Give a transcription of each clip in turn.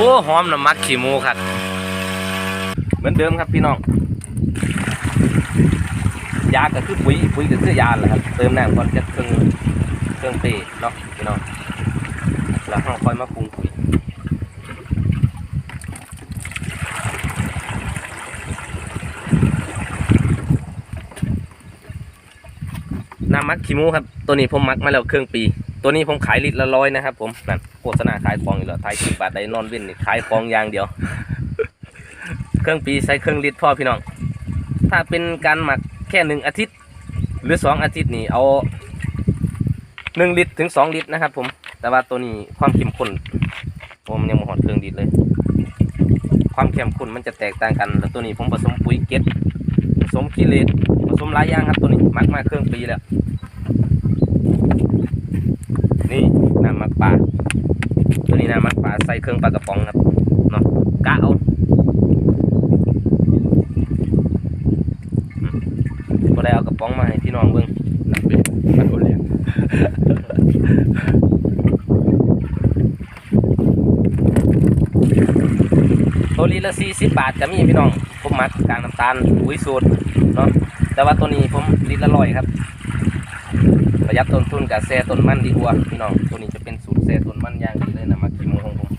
โอ้หอมน้ำมักขี้มูครับเหมือนเดิมครับพี่น้องยาก็คือปุ๋ยปุ๋ยก็คือยาแหละครับเติมน้ำก่อนจะเครื่องเครื่องเตะเนาะพี่น้องแล้วเราค่อยมาปรุงปุ๋ย มักขี้มูครับ ตัวนี้ผมมักมาแล้วเครื่องปี ตัวนี้ผมขายลิตรละร้อยนะครับ ผมนั่นโฆษณาขายของอยู่แล้วไทยสิบบาทได้นอนเว้นนี่ขายของอย่างเดียว เครื่องปีใส่เครื่องลิตรพ่อพี่น้อง ถ้าเป็นการหมักแค่หนึ่งอาทิตย์ หรือสองอาทิตย์นี่เอาหนึ่งลิตรถึงสองลิตรนะครับ ผม แต่ว่าตัวนี้ความเข้มข้นผมยังมหอดเครื่องลิตรเลย ความเข้มข้นมันจะแตกต่างกัน แล้วตัวนี้ผมผสมปุ๋ยเก็ดผสมกิเลส สมหลายอย่างครับตัวนี้มักมาเครื่องปีแล้ว นี่น้ำมักปลาตัวนี้น้ำมักปลาใส่เครื่องปลากระป๋องครับเนาะกะเอาอืมก็ได้เอากระป๋องมาให้พี่น้องเบิ่งนักเป็นมันโอเลี้ยง ตัวนี้ละสี่สิบบาทจะมีพี่น้องผมมักกลางน้ำตาลปุ๋ยสูตรเนาะแต่ว่าตัวนี้ผมลิตรละร้อยครับ ประหยัดต้นทุนกับแซ่ต้นมันดีกว่าพี่น้องตัวนี้จะเป็นสูตรแซ่ต้นมันอย่างดีเลยนะมากิโมของผม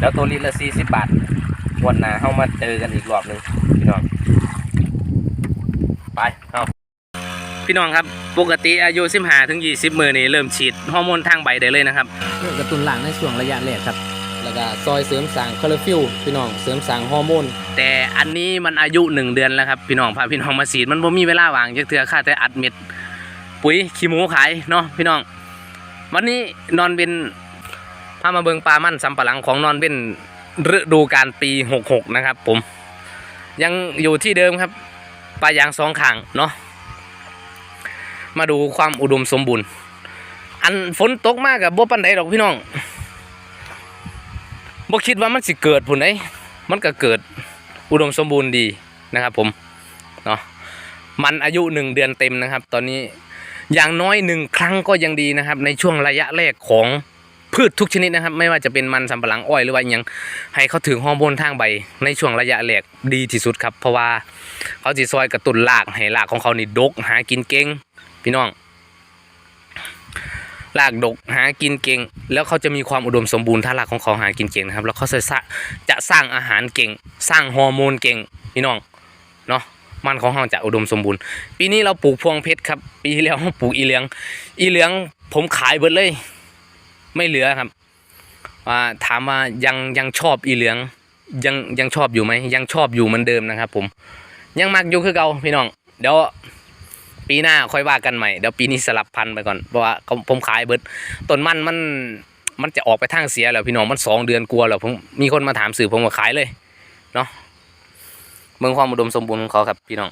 แล้วตัวลิตรละสี่สิบบาทวันหน้าเข้ามาเจอกันอีกรอบหนึ่งพี่น้องไปเอาพี่น้องครับปกติอายุ15ถึง20มือนี่เริ่มฉีดฮอร์โมนทางใบได้เลยนะครับเพื่อกระตุ้นหลังในช่วงระยะแรกครับ แล้วก็ซอยเสริมสางคลอโรฟิลพี่น้องเสริมสางฮอร์โมนแต่อันนี้มันอายุหนึ่งเดือนแล้วครับพี่น้องพาพี่น้องมาฉีดมันบ่มีเวลาว่างจักเทื่อค่าแต่อัดเม็ดปุ๋ยขี้หมูขายเนาะพี่น้อง วันนี้นอนเป็นพามาเบิงปลามั่นสำปะหลังของนอนเป็นฤดูการปี66นะครับ ผม ยังอยู่ที่เดิมครับปลายางสองข้างเนาะมาดูความอุดมสมบูรณ์ อันฝนตกมากกับบ่ปันใดดอกพี่น้อง บ่คิดว่ามันสิเกิดผุนไดมันก็เกิดอุดมสมบูรณ์ดีนะครับผมเนาะมันอายุหนึ่งเดือนเต็มนะครับ ตอนนี้อย่างน้อยหนึ่งครั้งก็ยังดีนะครับ ในช่วงระยะแรกของพืชทุกชนิดนะครับ ไม่ว่าจะเป็นมันสำปะหลังอ้อยหรือว่ายังให้เขาถึงฮอร์โมนทางใบ ในช่วงระยะแรกดีที่สุดครับ เพราะว่าเขาจีซอยกระตุ้นรากให้รากของเขานี่ดก หากินเก่งพี่น้อง รากดกหากินเก่ง แล้วเขาจะมีความอุดมสมบูรณ์ถ้ารากของเขาหากินเก่งนะครับ แล้วเขาจะสร้างจะสร้างอาหารเก่ง สร้างฮอร์โมนเก่งพี่น้องเนาะมันของเราจะอุดมสมบูรณ์ ปีนี้เราปลูกพวงเพชรครับ ปีที่แล้วเราปลูกอีเหลือง อีเหลืองผมขายเบิดเลย ไม่เหลือครับาถามว่ายังยังชอบอีเหลือง ยังยังชอบอยู่ไหมยังชอบอยู่เหมือนเดิมนะครับ ผม ยังมักอยู่คือเก่าพี่น้องเดี๋ยว ปีหน้าค่อยว่ากันใหม่เดี๋ยวปีนี้สลับพันธุ์ไปก่อนเพราะว่าเขาผมขายเบิดต้นมันมันมันจะออกไปทางเสียแล้วพี่น้องมันสองเดือนกลัวแล้วผมมีคนมาถามสื่อผมก็ขายเลยเนาะเมืองความอุดมสมบูรณ์ของเขาครับพี่น้อง